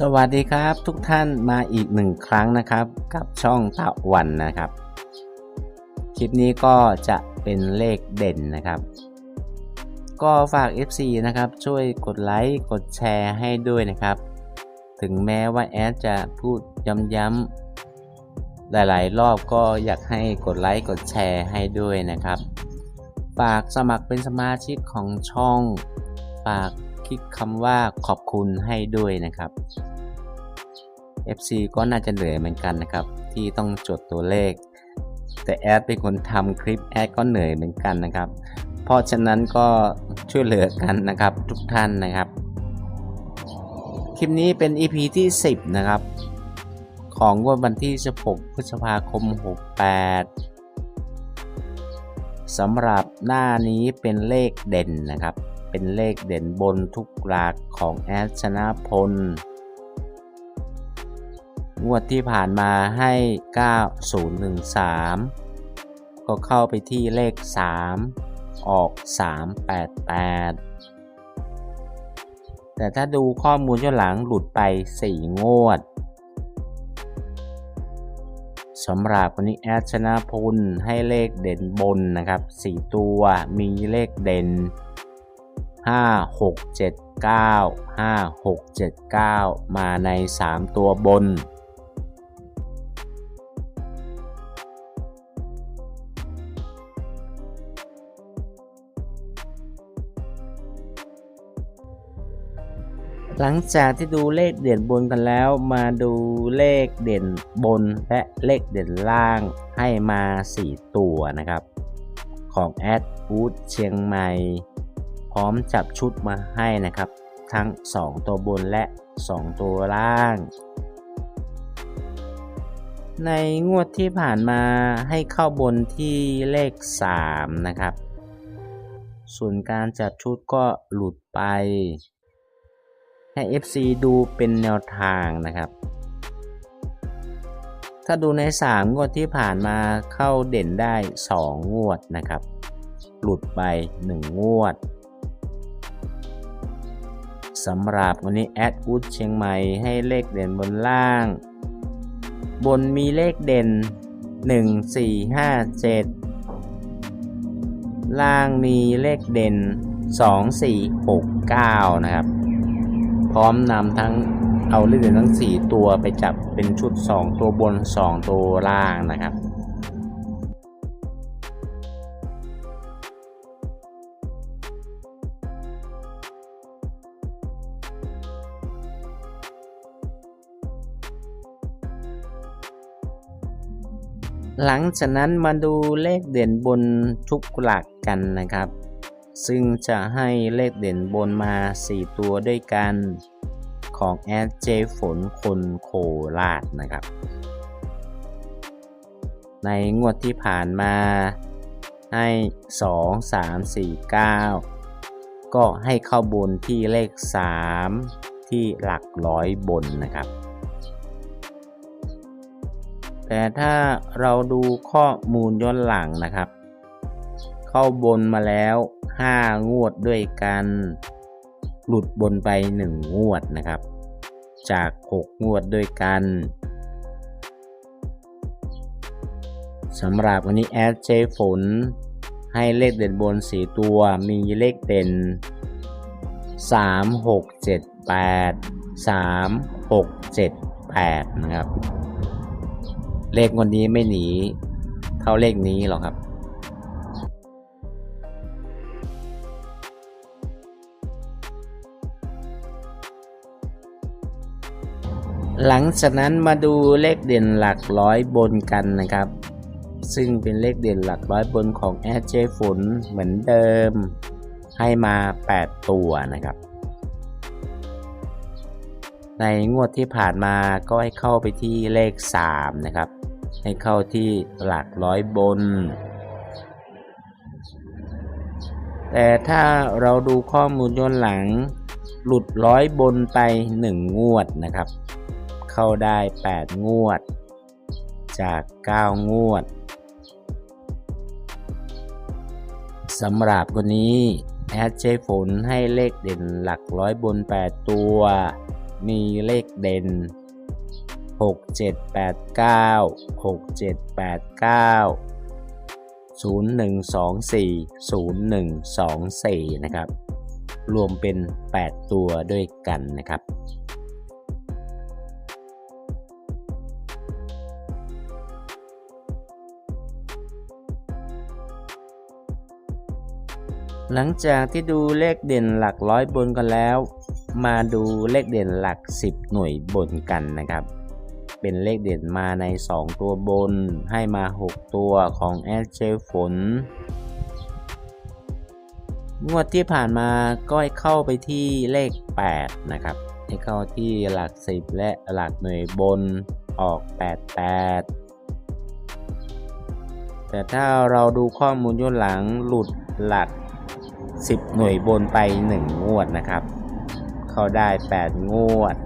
สวัสดีครับทุกท่านมาอีกหนึ่งครั้งนะครับ กับช่องตะวันนะครับ คลิปนี้ก็จะเป็นเลขเด่นนะครับ ก็ฝาก FC นะครับ ช่วยกดไลค์กดแชร์ให้ด้วยนะครับ ถึงแม้ว่าแอดจะพูดย้ำๆหลายๆ รอบก็อยากให้กดไลค์กดแชร์ให้ด้วยนะครับ ฝากสมัครเป็นสมาชิกของช่องฝาก คลิกคำว่าขอบคุณให้ด้วยนะครับ FC ก็น่าจะเหนื่อยเหมือนกันนะครับ ที่ต้องจดตัวเลข แต่แอดเป็นคนทำคลิปแอดก็เหนื่อยเหมือนกันนะครับ เพราะฉะนั้นก็ช่วยเหลือกันนะครับทุกท่านนะครับ คลิปนี้เป็น EP ที่ 10 นะครับ ของวันที่ 16 พฤษภาคม 68สำหรับหน้านี้เป็นเลขเด่นนะครับ เป็นเลขเด่นบนทุกหลักของแอดชนะพล งวดที่ผ่านมาให้ 9013 ก็เข้าไปที่เลข 3 ออก 388 แต่ถ้าดูข้อมูลย้อนหลังหลุดไป 4 งวดสำหรับวันนี้แอดชนะพลให้เลขเด่นบนนะครับ 4 ตัวมีเลขเด่น 5 6 7 9 5 6 7 9 มาใน 3 ตัวบน หลังจากที่ดูเลขเด่นบนกันแล้ว มาดูเลขเด่นบนและเลขเด่นล่างให้มา 4 ตัวนะครับ ของแอดฟูดเชียงใหม่ พร้อมจับชุดมาให้นะครับ ทั้ง 2 ตัวบนและ 2 ตัวล่าง ในงวดที่ผ่านมาให้เข้าบนที่เลข 3 นะครับ ส่วนการจับชุดก็หลุดไป ให้ FC ดูเป็นแนวทางนะครับถ้าดูใน 3 งวดที่ผ่านมาเข้าเด่นได้ 2 งวดนะครับ หลุดไป 1 งวด สำหรับวันนี้แอดวูดเชียงใหม่ให้เลขเด่นบนล่าง บนมีเลขเด่น 1 4 5 7 ล่างมีเลขเด่น 2 4 6 9 นะครับ พร้อมนำทั้งเอาเลขเด่นทั้ง 4 ตัวไปจับเป็นชุด 2 ตัวบน 2 ตัวล่างนะครับ หลังจากนั้นมาดูเลขเด่นบนทุกหลักกันนะครับ ซึ่งจะให้เลขเด่นบนมา 4 ตัวด้วยกันของแอดเจฝนคนโคราชนะครับ ในงวดที่ผ่านมาให้ 2 3 4 9 ก็ให้เข้าบนที่เลข 3 ที่หลักร้อยบนนะครับ แต่ถ้าเราดูข้อมูลย้อนหลังนะครับ เข้าบนมาแล้ว 5 งวดด้วยกัน หลุดบนไป 1 งวดนะครับ จาก 6 งวดด้วยกันสำหรับวันนี้แอดเจฝนให้เลขเด่นบน 4 ตัวมีเลขเด่น 3 6 7 8 3 6 7 8 นะครับ เลขวันนี้ไม่หนี เท่าเลขนี้หรอกครับหลังจากนั้นมาดูเลขเด่นหลักร้อยบนกันนะครับ ซึ่งเป็นเลขเด่นหลักร้อยบนของแอเจฝนเหมือนเดิม ให้มา 8 ตัวนะครับ ในงวดที่ผ่านมาก็ให้เข้าไปที่เลข 3 นะครับ ให้เข้าที่หลักร้อยบน แต่ถ้าเราดูข้อมูลย้อนหลัง หลุดร้อยบนไป 1 งวดนะครับ เข้าได้ 8 งวด จาก 9 งวดสำหรับคนนี้แอดเจฝนให้เลขเด่นหลักร้อยบน 8 ตัว มีเลขเด่น 6 7 8 9 6 7 8 9 0 1 2 4 0 1 2 4 นะครับ รวมเป็น 8 ตัวด้วยกันนะครับ หลังจากที่ดูเลขเด่นหลักร้อยบนกันแล้ว มาดูเลขเด่นหลัก 10 หน่วยบนกันนะครับ เป็นเลขเด่นมาใน 2 ตัวบนให้มา 6 ตัวของแอดเจฝน งวดที่ผ่านมาก็เข้าไปที่เลข 8 นะครับให้เข้าที่หลัก 10 และหลักหน่วยบนออก 88แต่ถ้าเราดูข้อมูลย้อนหลังหลุดหลัก 10 หน่วยบนไป 1 งวดนะครับ เข้าได้8งวด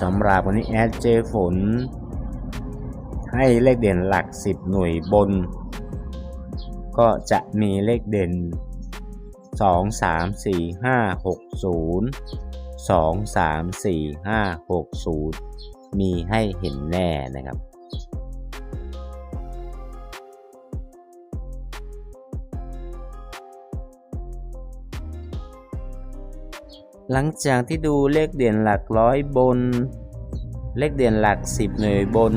สำหรับวันนี้แอดเจฝน ให้เลขเด่นหลัก 10 หน่วยบน ก็จะมีเลขเด่น 2 3 4 5 6 0 2 3 4 5 6 0 มีให้เห็นแน่นะครับ หลังจากที่ดูเลขเด่นหลักร้อยบน เลขเด่นหลัก 10 หน่วยบน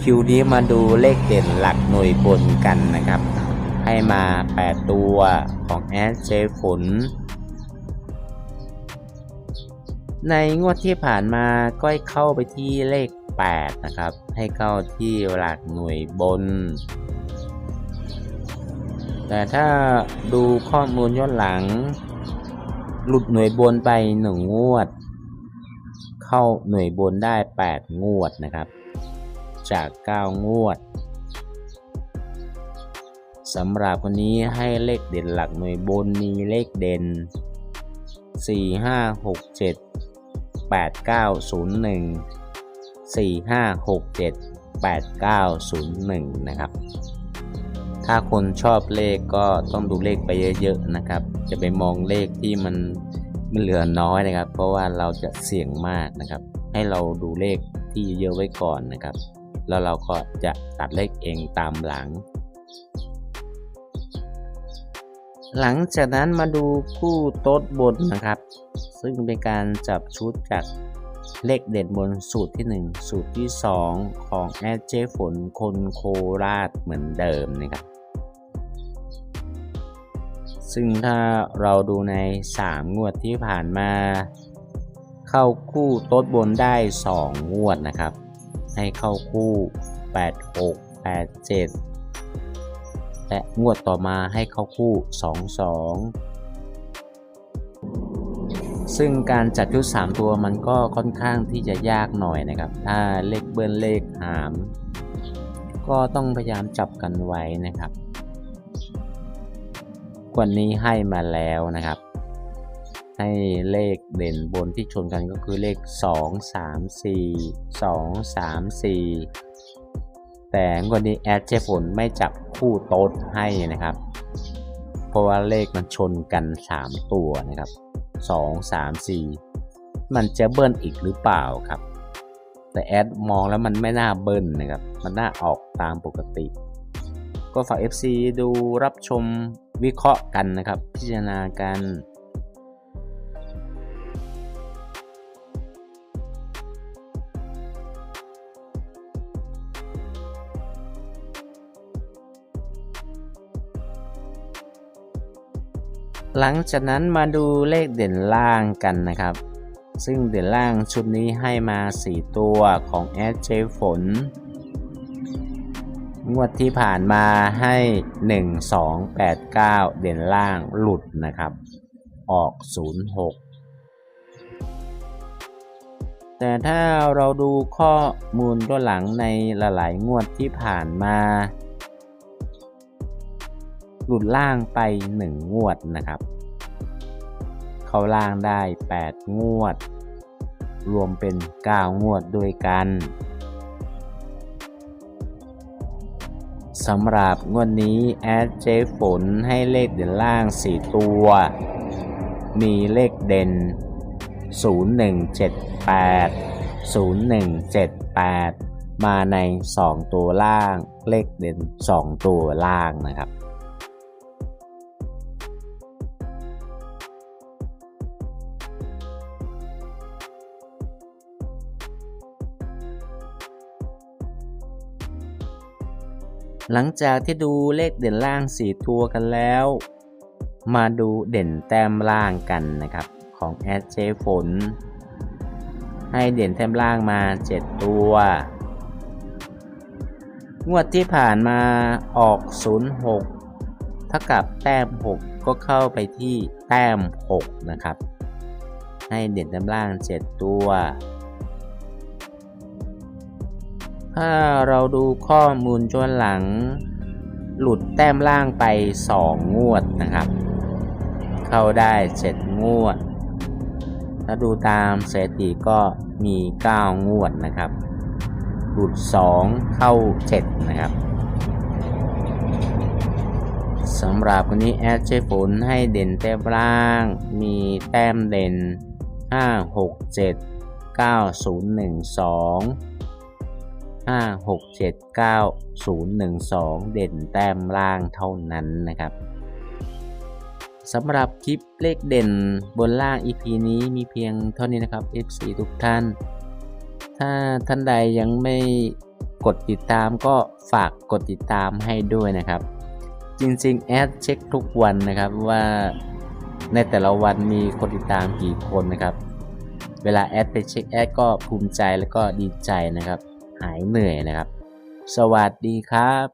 คิวนี้มาดูเลขเด่นหลักหน่วยบนกันนะครับ ให้มา 8 ตัวของแอดเจฝนในงวดที่ผ่านมาก็ให้เข้าไปที่เลข 8 นะครับ ให้เข้าที่หลักหน่วยบน แต่ถ้าดูข้อมูลย้อนหลัง หลุดหน่วยบนไป1งงวด เข้าหน่วยบนได้8งวดนะครับ จาก9งวดสำหรับวันนี้ให้เลขเด่นหลักหน่วยบนมีเลขเด่น 4 5 6 7 8 9 0 1 4 5 6 7 8 9 0 1 นะครับ ถ้าคนชอบเลขก็ต้องดูเลขไปเยอะๆนะครับ จะไปมองเลขที่มันมันเหลือน้อยนะครับ เพราะว่าเราจะเสี่ยงมากนะครับ ให้เราดูเลขที่เยอะไว้ก่อนนะครับ แล้วเราก็จะตัดเลขเองตามหลัง หลังจากนั้นมาดูคู่โต๊ดบนนะครับ ซึ่งเป็นการจับชุดจากเลขเด่นบนสูตรที่ 1 สูตรที่ 2 ของแอดเจฝนคนโคราชเหมือนเดิมนะครับ ซึ่งถ้าเราดูใน 3 งวดที่ผ่านมา เข้าคู่โต๊ดบนได้ 2 งวดนะครับ ให้เข้าคู่ 8 6 8 7 และงวดต่อมาให้เข้าคู่ 2 2 ซึ่งการจัดชุด 3 ตัวมันก็ค่อนข้างที่จะยากหน่อยนะครับ ถ้าเลขเบิ้ลเลขหาม ก็ต้องพยายามจับกันไว้นะครับ วันนี้ให้มาแล้วนะครับ ให้เลขเด่นบนที่ชนกันก็คือเลข 2 3 4 2 3 4 แต่วันนี้แอดเจฝนไม่จับคู่โต๊ดให้นะครับ เพราะว่าเลขมันชนกัน 3 ตัวนะครับ 2 3 4 มันจะเบิ้ลอีกหรือเปล่าครับแต่แอดมองแล้วมันไม่น่าเบิ้ลนะครับ มันน่าออกตามปกติ ก็ฝาก FC ดูรับชม วิเคราะห์กันนะครับ พิจารณากันหลังจากนั้นมาดูเลขเด่นล่างกันนะครับ ซึ่งเด่นล่างชุดนี้ให้มา 4 ตัวของแอดเจฝน งวดที่ผ่านมาให้ 1 2 8 9 เด่นล่างหลุดนะครับ ออก 06 แต่ถ้าเราดูข้อมูลย้อนหลังในหลายๆ งวดที่ผ่านมา หลุดล่างไป 1 งวดนะครับ เข้าล่างได้ 8 งวด รวมเป็น 9 งวดด้วยกัน สำหรับงวดนี้แอดเจฝนให้เลขเด่นล่าง 4 ตัว มีเลขเด่น 0178 0178 มาใน 2 ตัวล่าง เลขเด่น 2 ตัวล่างนะครับ หลังจากที่ดูเลขเด่นล่าง 4 ตัวกันแล้ว มาดูเด่นแต้มล่างกันนะครับของแอดเจฝน ให้เด่นแต้มล่างมา 7 ตัว งวดที่ผ่านมาออก 06เท่ากับแต้ม 6 ก็เข้าไปที่แต้ม 6 นะครับ ให้เด่นแต้มล่าง 7 ตัว ถ้าเราดูข้อมูลย้อนหลัง หลุดแต้มล่างไป 2 งวดนะครับ เข้าได้ 7 งวด ถ้าดูตามเสถิติก็มี 9 งวดนะครับ หลุด 2 เข้า 7 นะครับสำหรับวันนี้แอดเชฟฝนให้เด่นแต้มล่าง มีแต้มเด่น 5 6 7 9 0 1 2 5 6 7 9 0 1 2 เด่นแต้มล่างเท่านั้นนะครับสำหรับคลิปเลขเด่นบนล่าง EP นี้มีเพียงเท่านี้นะครับ FC ทุกท่าน ถ้าท่านใดยังไม่กดติดตามก็ฝากกดติดตามให้ด้วยนะครับ จริงๆ แอดเช็คทุกวันนะครับว่าในแต่ละวันมีคนติดตามกี่คนนะครับ เวลาแอดไปเช็คแอดก็ภูมิใจแล้วก็ดีใจนะครับายเหนื่อยนะครับ สวัสดีครับ